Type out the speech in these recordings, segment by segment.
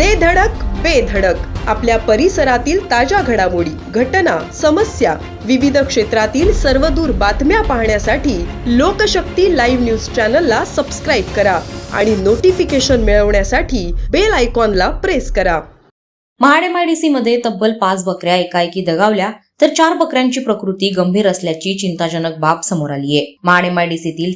दे धडक बेधडक आपल्या परिसरातील ताज्या घडामोडी घटना समस्या विविध क्षेत्रातील सर्वदूर बातम्या पाहण्यासाठी लोकशक्ती लाईव्ह न्यूज चॅनलला सबस्क्राईब करा आणि नोटिफिकेशन मिळवण्यासाठी बेल आयकॉनला प्रेस करा. महाडमध्ये तब्बल पाच बकऱ्या एकाएकी दगावल्या तर चार बकऱ्यांची प्रकृती गंभीर असल्याची चिंताजनक बाब समोर आली आहे महाड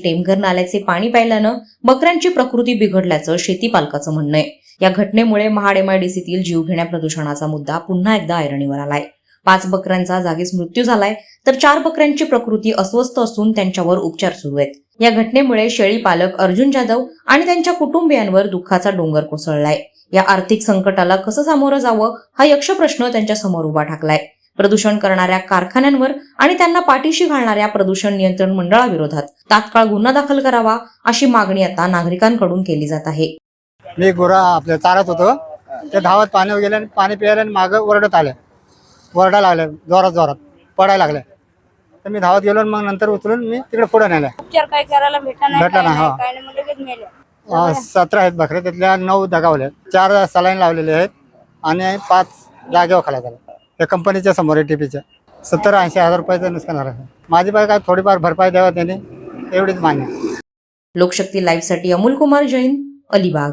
टेमघर नाल्याचे पाणी प्यायल्यानं बकऱ्यांची प्रकृती बिघडल्याचं शेती पालकाचं म्हणणं आहे. या घटनेमुळे महाड एमआयडीसीतील जीवघेण्या प्रदूषणाचा मुद्दा पुन्हा एकदा ऐरणीवर आलाय. पाच बकऱ्यांचा जागीच मृत्यू झालाय तर चार बकऱ्यांची प्रकृती अस्वस्थ असून त्यांच्यावर उपचार सुरू आहेत. या घटनेमुळे शेळी पालक अर्जुन जाधव आणि त्यांच्या कुटुंबियांवर दुःखाचा डोंगर कोसळलाय. या आर्थिक संकटाला कसं सामोरं जावं हा यक्ष प्रश्न त्यांच्यासमोर उभा ठाकलाय. प्रदूषण करणाऱ्या कारखान्यांवर आणि त्यांना पाठीशी घालणाऱ्या प्रदूषण नियंत्रण मंडळाविरोधात तात्काळ गुन्हा दाखल करावा अशी मागणी आता नागरिकांकडून केली जात आहे. मी गुरा आपल्या चारत होतो. ते धावत पाण्यावर गेले आणि पाणी प्यायला आणि मागं ओरडत आले. ओरडा लागले जोरात जोरात पडायला लागले. तर मी धावत गेलो आणि मग नंतर उचलून मी तिकडे पुढे नेले. उपचार काय करायला भेटा नाही भेटला काय नाही, नाही हा. काय नाही मग लगेच मेले अं, सतरा आहेत बकरे त्यातल्या नऊ दगावले. चार सलाईन लावलेले आहेत आणि पाच जागेवर खाला झाला. त्या कंपनीच्या समोर आहे टीपीच्या सत्तर ऐंशी हजार रुपयाचं नुकसान झालं. माझी बाई काय थोडीफार भरपाई द्यावा त्याने एवढीच मान्य लोकशक्ती लाईव्हसाठी अमोल कुमार जैन अलिबाग.